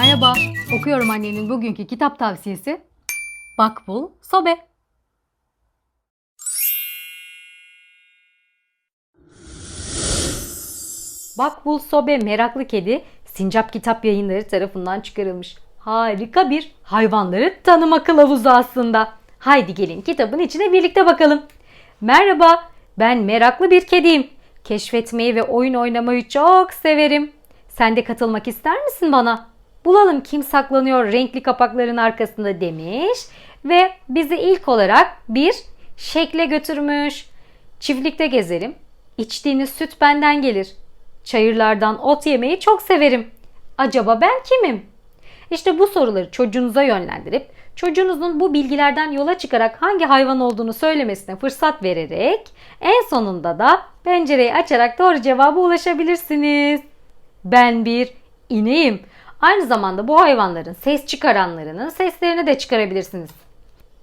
Merhaba, okuyorum annenin bugünkü kitap tavsiyesi. Bak bul, sobe. Bak bul sobe meraklı kedi Sincap Kitap Yayınları tarafından çıkarılmış. Harika bir hayvanları tanıma kılavuzu aslında. Haydi gelin kitabın içine birlikte bakalım. Merhaba, ben meraklı bir kediyim. Keşfetmeyi ve oyun oynamayı çok severim. Sen de katılmak ister misin bana? Bulalım kim saklanıyor renkli kapakların arkasında demiş ve bizi ilk olarak bir şekle götürmüş. Çiftlikte gezerim. İçtiğiniz süt benden gelir. Çayırlardan ot yemeyi çok severim. Acaba ben kimim? İşte bu soruları çocuğunuza yönlendirip çocuğunuzun bu bilgilerden yola çıkarak hangi hayvan olduğunu söylemesine fırsat vererek en sonunda da pencereyi açarak doğru cevaba ulaşabilirsiniz. Ben bir ineğim. Aynı zamanda bu hayvanların ses çıkaranlarının seslerini de çıkarabilirsiniz.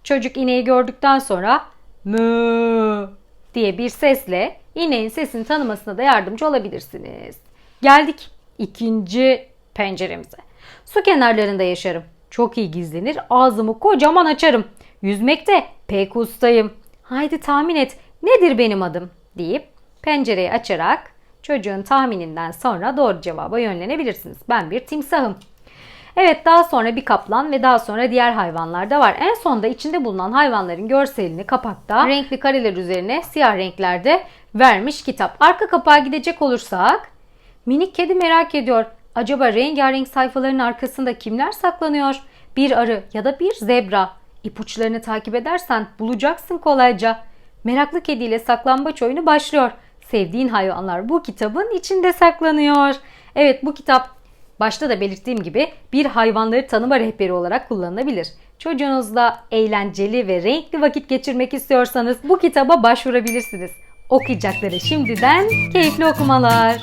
Çocuk ineği gördükten sonra mü diye bir sesle ineğin sesini tanımasına da yardımcı olabilirsiniz. Geldik ikinci penceremize. Su kenarlarında yaşarım. Çok iyi gizlenir. Ağzımı kocaman açarım. Yüzmekte pek ustayım. Haydi tahmin et. Nedir benim adım? deyip pencereyi açarak çocuğun tahmininden sonra doğru cevaba yönlenebilirsiniz. Ben bir timsahım. Evet daha sonra bir kaplan ve daha sonra diğer hayvanlar da var. En sonda içinde bulunan hayvanların görselini kapakta renkli kareler üzerine siyah renklerde vermiş kitap. Arka kapağa gidecek olursak minik kedi merak ediyor. Acaba rengarenk sayfaların arkasında kimler saklanıyor? Bir arı ya da bir zebra. İpuçlarını takip edersen bulacaksın kolayca. Meraklı kediyle saklambaç oyunu başlıyor. Sevdiğin hayvanlar bu kitabın içinde saklanıyor. Evet bu kitap başta da belirttiğim gibi bir hayvanları tanıma rehberi olarak kullanılabilir. Çocuğunuzla eğlenceli ve renkli vakit geçirmek istiyorsanız bu kitaba başvurabilirsiniz. Okuyacakları şimdiden keyifli okumalar.